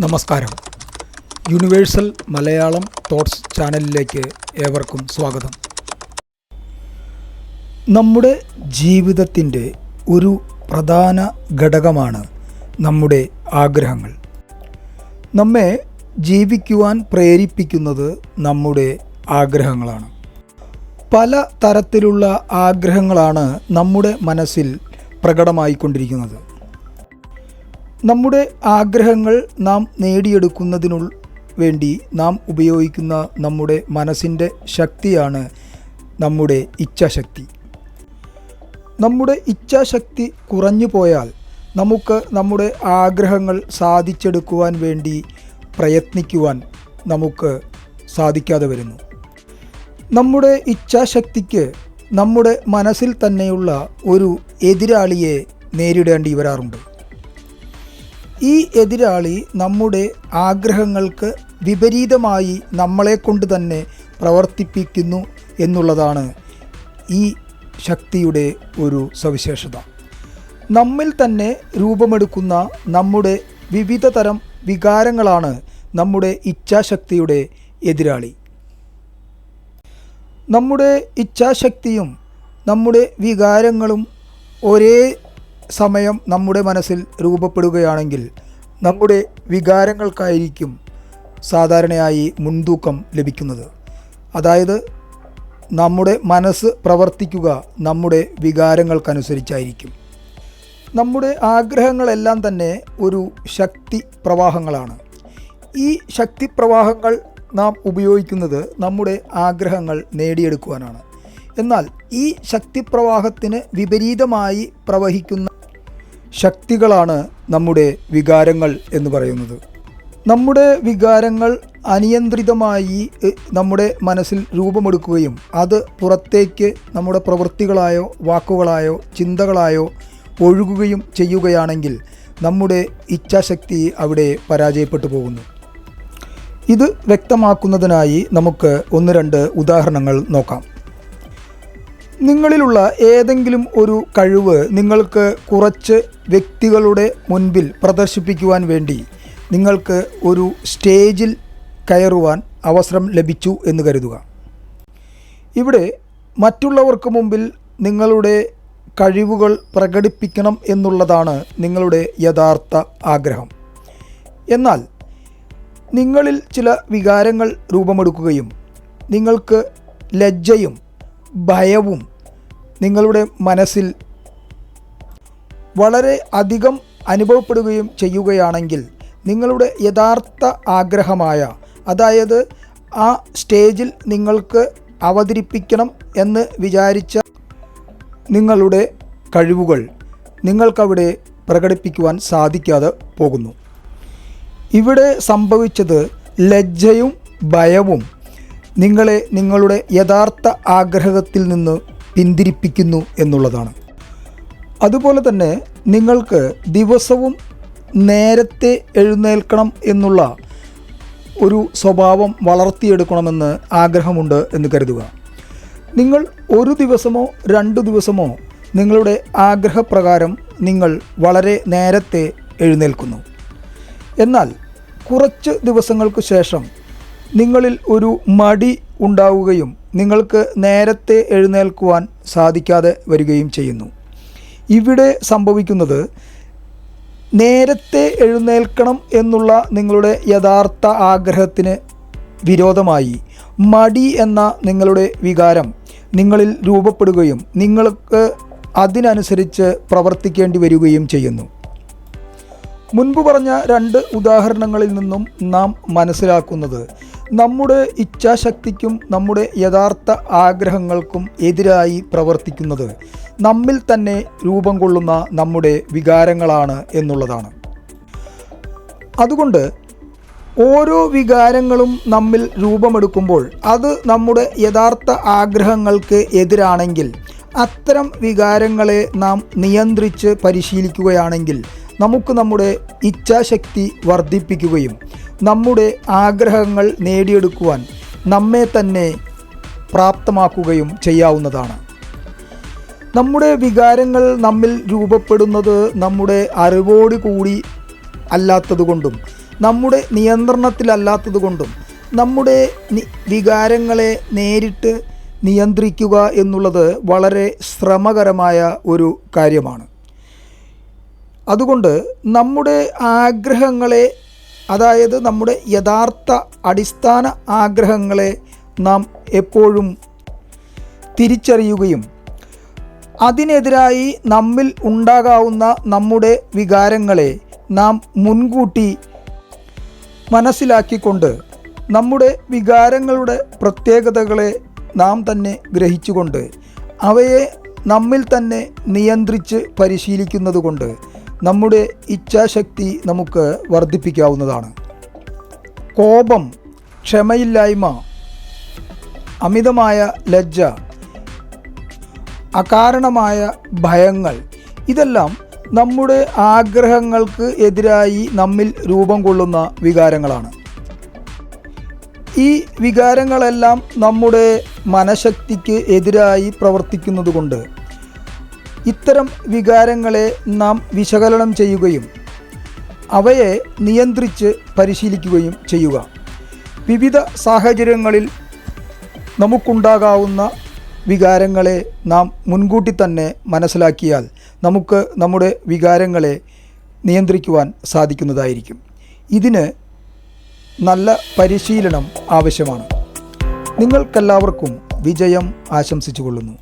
നമസ്കാരം. Universal Malayalam thoughts ചാനലിലേക്ക് ഏവർക്കും സ്വാഗതം. നമ്മുടെ ജീവിതത്തിന്റെ ഒരു പ്രധാന ഘടകമാണ് നമ്മുടെ ആഗ്രഹങ്ങൾ. നമ്മെ ജീവിക്കുവാൻ പ്രേരിപ്പിക്കുന്നത് നമ്മുടെ ആഗ്രഹങ്ങളാണ്. പല തരത്തിലുള്ള ആഗ്രഹങ്ങളാണ് നമ്മുടെ മനസ്സിൽ പ്രകടമായിക്കൊണ്ടിരിക്കുന്നത്. നമ്മുടെ ആഗ്രഹങ്ങൾ നാം നേടിയെടുക്കുന്നതിനു വേണ്ടി നാം ഉപയോഗിക്കുന്ന നമ്മുടെ മനസ്സിന്റെ ശക്തിയാണ് നമ്മുടെ ഇച്ഛാശക്തി. നമ്മുടെ ഇച്ഛാശക്തി കുറഞ്ഞു പോയാൽ നമുക്ക് നമ്മുടെ ആഗ്രഹങ്ങൾ സാധിച്ചെടുക്കുവാൻ വേണ്ടി പ്രയത്നിക്കുവാൻ നമുക്ക് സാധിക്കാതെ വരുന്നു. നമ്മുടെ ഇച്ഛാശക്തിക്ക് നമ്മുടെ മനസ്സിൽ തന്നെയുള്ള ഒരു എതിരാളിയെ നേരിടേണ്ടി വരാറുണ്ട്. ഈ എതിരാളി നമ്മുടെ ആഗ്രഹങ്ങൾക്ക് വിപരീതമായി നമ്മളെ കൊണ്ട് തന്നെ പ്രവർത്തിപ്പിക്കുന്നു എന്നുള്ളതാണ് ഈ ശക്തിയുടെ ഒരു സവിശേഷത. നമ്മിൽ തന്നെ രൂപമെടുക്കുന്ന നമ്മുടെ വിവിധ തരം വികാരങ്ങളാണ് നമ്മുടെ ഇച്ഛാശക്തിയുടെ എതിരാളി. നമ്മുടെ ഇച്ഛാശക്തിയും നമ്മുടെ വികാരങ്ങളും ഒരേ സമയം നമ്മുടെ മനസ്സിൽ രൂപപ്പെടുകയാണെങ്കിൽ നമ്മുടെ വികാരങ്ങൾക്കായിരിക്കും സാധാരണയായി മുൻതൂക്കം ലഭിക്കുന്നത്. അതായത് നമ്മുടെ മനസ്സ് പ്രവർത്തിക്കുക നമ്മുടെ വികാരങ്ങൾക്കനുസരിച്ചായിരിക്കും. നമ്മുടെ ആഗ്രഹങ്ങളെല്ലാം തന്നെ ഒരു ശക്തി പ്രവാഹങ്ങളാണ്. ഈ ശക്തി പ്രവാഹങ്ങൾ നാം ഉപയോഗിക്കുന്നത് നമ്മുടെ ആഗ്രഹങ്ങൾ നേടിയെടുക്കുവാനാണ്. എന്നാൽ ഈ ശക്തിപ്രവാഹത്തിന് വിപരീതമായി പ്രവഹിക്കുന്ന ശക്തികളാണ് നമ്മുടെ വികാരങ്ങൾ എന്ന് പറയുന്നത്. നമ്മുടെ വികാരങ്ങൾ അനിയന്ത്രിതമായി നമ്മുടെ മനസ്സിൽ രൂപമെടുക്കുകയും അത് പുറത്തേക്ക് നമ്മുടെ പ്രവൃത്തികളായോ വാക്കുകളായോ ചിന്തകളായോ ഒഴുകുകയും ചെയ്യുകയാണെങ്കിൽ നമ്മുടെ ഇച്ഛാശക്തി അവിടെ പരാജയപ്പെട്ടു പോകുന്നു. ഇത് വ്യക്തമാക്കുന്നതിനായി നമുക്ക് ഒന്ന് രണ്ട് ഉദാഹരണങ്ങൾ നോക്കാം. നിങ്ങളിലുള്ള ഏതെങ്കിലും ഒരു കഴിവ് നിങ്ങൾക്ക് കുറച്ച് വ്യക്തികളുടെ മുൻപിൽ പ്രദർശിപ്പിക്കുവാൻ വേണ്ടി നിങ്ങൾക്ക് ഒരു സ്റ്റേജിൽ കയറുവാൻ അവസരം ലഭിച്ചു എന്ന് കരുതുക. ഇവിടെ മറ്റുള്ളവർക്ക് മുമ്പിൽ നിങ്ങളുടെ കഴിവുകൾ പ്രകടിപ്പിക്കണം എന്നുള്ളതാണ് നിങ്ങളുടെ യഥാർത്ഥ ആഗ്രഹം. എന്നാൽ നിങ്ങളിൽ ചില വികാരങ്ങൾ രൂപമെടുക്കുകയും നിങ്ങൾക്ക് ലജ്ജയും ഭയവും നിങ്ങളുടെ മനസ്സിൽ വളരെ അധികം അനുഭവപ്പെടുകയും ചെയ്യുകയാണെങ്കിൽ നിങ്ങളുടെ യഥാർത്ഥ ആഗ്രഹമായ അതായത് ആ സ്റ്റേജിൽ നിങ്ങൾക്ക് അവതരിപ്പിക്കണം എന്ന് വിചാരിച്ച നിങ്ങളുടെ കഴിവുകൾ നിങ്ങൾക്കവിടെ പ്രകടിപ്പിക്കുവാൻ സാധിക്കാതെ പോകുന്നു. ഇവിടെ സംഭവിച്ചത് ലജ്ജയും ഭയവും നിങ്ങളെ നിങ്ങളുടെ യഥാർത്ഥ ആഗ്രഹത്തിൽ നിന്ന് പിന്തിരിപ്പിക്കുന്നു എന്നുള്ളതാണ്. അതുപോലെ തന്നെ നിങ്ങൾക്ക് ദിവസവും നേരത്തെ എഴുന്നേൽക്കണം എന്നുള്ള ഒരു സ്വഭാവം വളർത്തിയെടുക്കണമെന്ന് ആഗ്രഹമുണ്ട് എന്ന് കരുതുക. നിങ്ങൾ ഒരു ദിവസമോ രണ്ട് ദിവസമോ നിങ്ങളുടെ ആഗ്രഹപ്രകാരം നിങ്ങൾ വളരെ നേരത്തെ എഴുന്നേൽക്കുന്നു. എന്നാൽ കുറച്ച് ദിവസങ്ങൾക്ക് ശേഷം നിങ്ങളിൽ ഒരു മടി ഉണ്ടാവുകയും നിങ്ങൾക്ക് നേരത്തെ എഴുന്നേൽക്കുവാൻ സാധിക്കാതെ വരികയും ചെയ്യുന്നു. ഇവിടെ സംഭവിക്കുന്നത് നേരത്തെ എഴുന്നേൽക്കണം എന്നുള്ള നിങ്ങളുടെ യഥാർത്ഥ ആഗ്രഹത്തിന് വിരോധമായി. മടി എന്ന നിങ്ങളുടെ വികാരം നിങ്ങളിൽ രൂപപ്പെടുകയും നിങ്ങൾക്ക് അതിനനുസരിച്ച് പ്രവർത്തിക്കേണ്ടി വരികയും ചെയ്യുന്നു. മുൻപ് പറഞ്ഞ രണ്ട് ഉദാഹരണങ്ങളിൽ നിന്നും നാം മനസ്സിലാക്കുന്നത് നമ്മുടെ ഇച്ഛാശക്തിക്കും നമ്മുടെ യഥാർത്ഥ ആഗ്രഹങ്ങൾക്കും എതിരായി പ്രവർത്തിക്കുന്നത് നമ്മിൽ തന്നെ രൂപം കൊള്ളുന്ന നമ്മുടെ വികാരങ്ങളാണ് എന്നുള്ളതാണ്. അതുകൊണ്ട് ഓരോ വികാരങ്ങളും നമ്മിൽ രൂപമെടുക്കുമ്പോൾ അത് നമ്മുടെ യഥാർത്ഥ ആഗ്രഹങ്ങൾക്ക് എതിരാണെങ്കിൽ അത്തരം വികാരങ്ങളെ നാം നിയന്ത്രിച്ച് പരിശീലിക്കുകയാണെങ്കിൽ നമുക്ക് നമ്മുടെ ഇച്ഛാശക്തി വർദ്ധിപ്പിക്കുകയും നമ്മുടെ ആഗ്രഹങ്ങൾ നേടിയെടുക്കുവാൻ നമ്മെ തന്നെ പ്രാപ്തമാക്കുകയും ചെയ്യാവുന്നതാണ്. നമ്മുടെ വികാരങ്ങൾ നമ്മിൽ രൂപപ്പെടുന്നത് നമ്മുടെ അറിവോട് കൂടി അല്ലാത്തതുകൊണ്ടും നമ്മുടെ നിയന്ത്രണത്തിലല്ലാത്തതുകൊണ്ടും നമ്മുടെ വികാരങ്ങളെ നേരിട്ട് നിയന്ത്രിക്കുക എന്നുള്ളത് വളരെ ശ്രമകരമായ ഒരു കാര്യമാണ്. അതുകൊണ്ട് നമ്മുടെ ആഗ്രഹങ്ങളെ അതായത് നമ്മുടെ യഥാർത്ഥ അടിസ്ഥാന ആഗ്രഹങ്ങളെ നാം എപ്പോഴും തിരിച്ചറിയുകയും അതിനെതിരായി നമ്മിൽ ഉണ്ടാകാവുന്ന നമ്മുടെ വികാരങ്ങളെ നാം മുൻകൂട്ടി മനസ്സിലാക്കിക്കൊണ്ട് നമ്മുടെ വികാരങ്ങളുടെ പ്രത്യേകതകളെ നാം തന്നെ ഗ്രഹിച്ചുകൊണ്ട് അവയെ നമ്മിൽ തന്നെ നിയന്ത്രിച്ച് പരിശീലിക്കുന്നത് കൊണ്ട് നമ്മുടെ ഇച്ഛാശക്തി നമുക്ക് വർദ്ധിപ്പിക്കാവുന്നതാണ്. കോപം ക്ഷമയില്ലായ്മ അമിതമായ ലജ്ജ അകാരണമായ ഭയങ്ങൾ ഇതെല്ലാം നമ്മുടെ ആഗ്രഹങ്ങൾക്ക് എതിരായി നമ്മിൽ രൂപം കൊള്ളുന്ന വികാരങ്ങളാണ്. ഈ വികാരങ്ങളെല്ലാം നമ്മുടെ മനഃശക്തിക്ക് എതിരായി പ്രവർത്തിക്കുന്നത് കൊണ്ട് ഇത്തരം വികാരങ്ങളെ നാം വിശകലനം ചെയ്യുകയും അവയെ നിയന്ത്രിച്ച് പരിശീലിക്കുകയും ചെയ്യുക. വിവിധ സാഹചര്യങ്ങളിൽ നമുക്കുണ്ടാകാവുന്ന വികാരങ്ങളെ നാം മുൻകൂട്ടി തന്നെ മനസ്സിലാക്കിയാൽ നമുക്ക് നമ്മുടെ വികാരങ്ങളെ നിയന്ത്രിക്കുവാൻ സാധിക്കുന്നതായിരിക്കും. ഇതിന് നല്ല പരിശീലനം ആവശ്യമാണ്. നിങ്ങൾക്കെല്ലാവർക്കും വിജയം ആശംസിച്ചുകൊള്ളുന്നു.